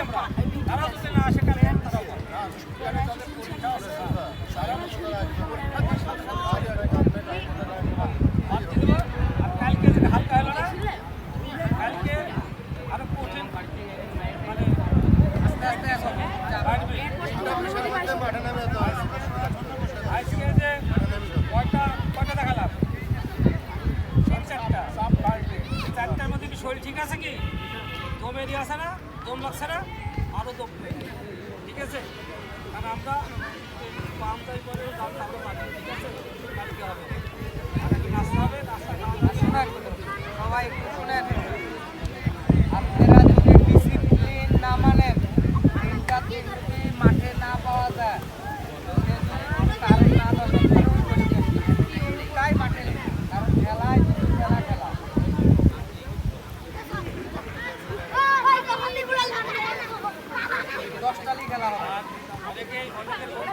তারা যদি না আসে এক তারা কালকে হালকা হলো না কালকে আরও মানে আস্তে আস্তে হবে আজকে যে চারটা চারটার মধ্যে কি শরীর ঠিক আছে কি দম এরিয়ে আছে না দম লাগছে না আরও দম ঠিক আছে? কারণ আমরা তাই করে দাম আমরা পাচ্ছি ঠিক আছে কালকে হবে আর কি নাস্তা হবে নাস্তা খাওয়া শোনেন সবাই একটু শোনেন আপনারা যদি ডিসিপ্লিন না মানেন তিনটা দিন যদি মাঠে না পাওয়া যায় যদি কোনো কারণ না দরকার তাই মাঠে নেই। কারণ খেলায় যদি খেলা খেলা দশটালি খেলা হবে